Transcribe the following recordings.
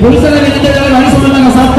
पोलिसांना विनंती आहे, त्याला गाडी सोडू नका सात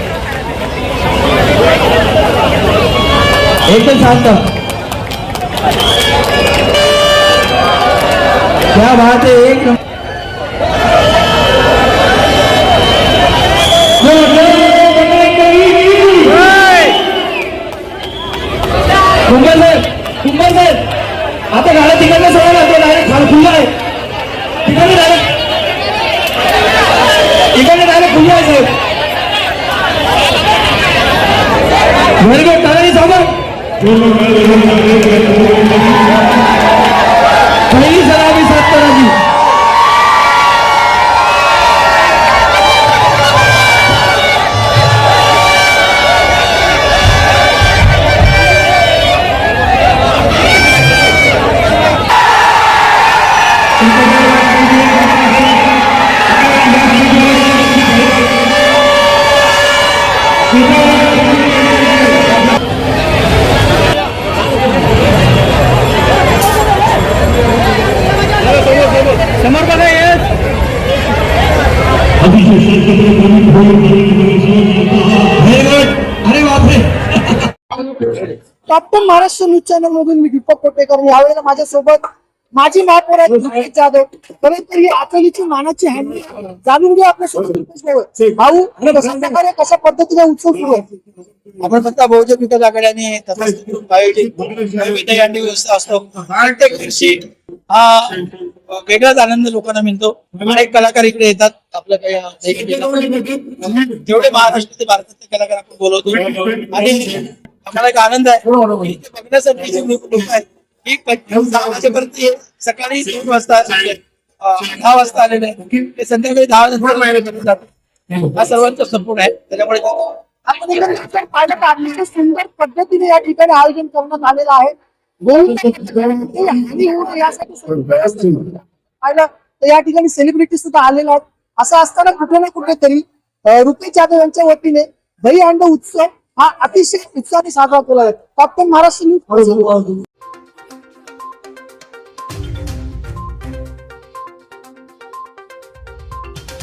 एकदम शांत क्या बात है एक नंबर। आता गाड्या तिकडनं सोडा ना ते डायरेक्ट खाल आहे डायरेक्ट डायरेक्ट आहे साहेब Bruno Melo, captain Maharashtra news channel मधून मी दीपक कोटेकर. यावेळेला माझ्यासोबत माझी महापौर आहेत रुपेश जाधव. कधीतरी आकलीची मानाची हँडी जाणून घ्या आपल्यासोबत रुपेश भाऊ. भाऊ कशा पद्धतीने उत्सव सुरू आहे? आपण फक्त बहुजन विकास आघाड्याने आयोजित व्यवस्था असतो. हा वेगळाच आनंद लोकांना मिळतो. अनेक कलाकार इकडे येतात. आपलं काही जेवढे महाराष्ट्र ते भारतातले कलाकार आपण बोलवतो. आणि आम्हाला एक आनंद आहे. इथे बघण्यासाठी जे लोक आहेत ही दहा वाजेपर्यंत हे सकाळी दोन वाजता दहा वाजता आलेले आहे ते संध्याकाळी दहा वाजता हा. सर्वांचा सपोर्ट आहे. त्याच्यामुळे आपण इकडे लक्षात पाहिलं का अतिशय सुंदर पद्धतीने या ठिकाणी आयोजन करण्यात आलेलं आहे. तर या ठिकाणी सेलिब्रिटी सुद्धा आलेल्या आहेत. असं असताना कुठे ना कुठेतरी रुपेश जाधव यांच्या वतीने दही अंड उत्सव हा अतिशय उत्साहाने साजरा केला जातो. महाराष्ट्र